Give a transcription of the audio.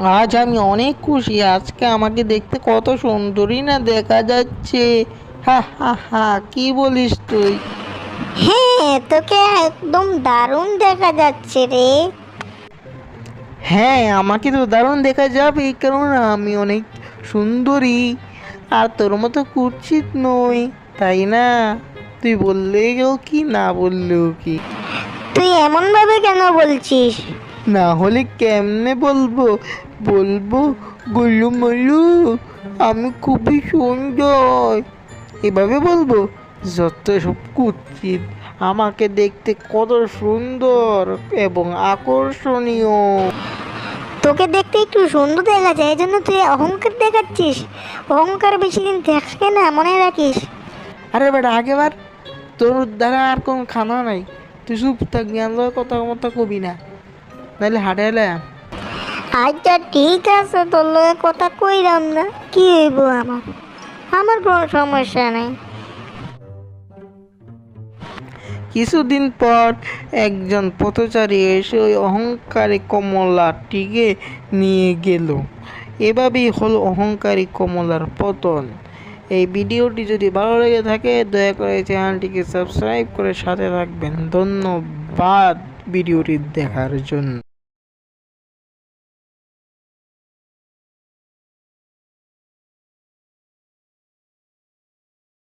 আজ আমি অনেক খুশি। আজকে আমাকে দেখতে কত সুন্দরী না দেখা যাচ্ছে। হা হা হা কি বলিস তুই? হ্যাঁ তোকে একদম দারুণ দেখা যাচ্ছে রে। হ্যাঁ আমাকে তো দারুণ দেখা যাবে কারণে আমি অনেক সুন্দরী। আর তোর মতো কুৎসিত নই তাই না? তুই বললেও কি না বললেও কি? তুই এমন ভাবে কেন বলছিস? না হলে কেমনে বলব? বলব গুল্লু মল্লু আমি খুবই সুন্দর। এভাবে বলব? যত সব কুৎসিত আমাকে দেখতে কত সুন্দর এবং আকর্ষণীয়। তোকে দেখতে একটু সুন্দর দেখা যায় এই জন্য তুই অহংকার দেখাচ্ছিস। অহংকার বেশি দিন থাকবে না মনে রাখিস। আরে বেটা আগেবার তোর দ্বারা আর কোনো খানা নাই। তুই চুপ থাক জ্ঞান লয় কথা মতো কবি না। নাহলে হাটে এলাম আচ্ছা ঠিক আছে তোর লগে কথা কইলাম না। কি হইব আমার? আমার কোনো সমস্যা নেই। কিছুদিন পর একজন পথচারী এসে ওই অহংকারী কমলাটিকে নিয়ে গেল। এভাবেই হলো অহংকারী কমলার পতন। এই ভিডিওটি যদি ভালো লেগে থাকে দয়া করে চ্যানেলটিকে সাবস্ক্রাইব করে সাথে থাকবেন। ধন্যবাদ ভিডিওটি দেখার জন্য।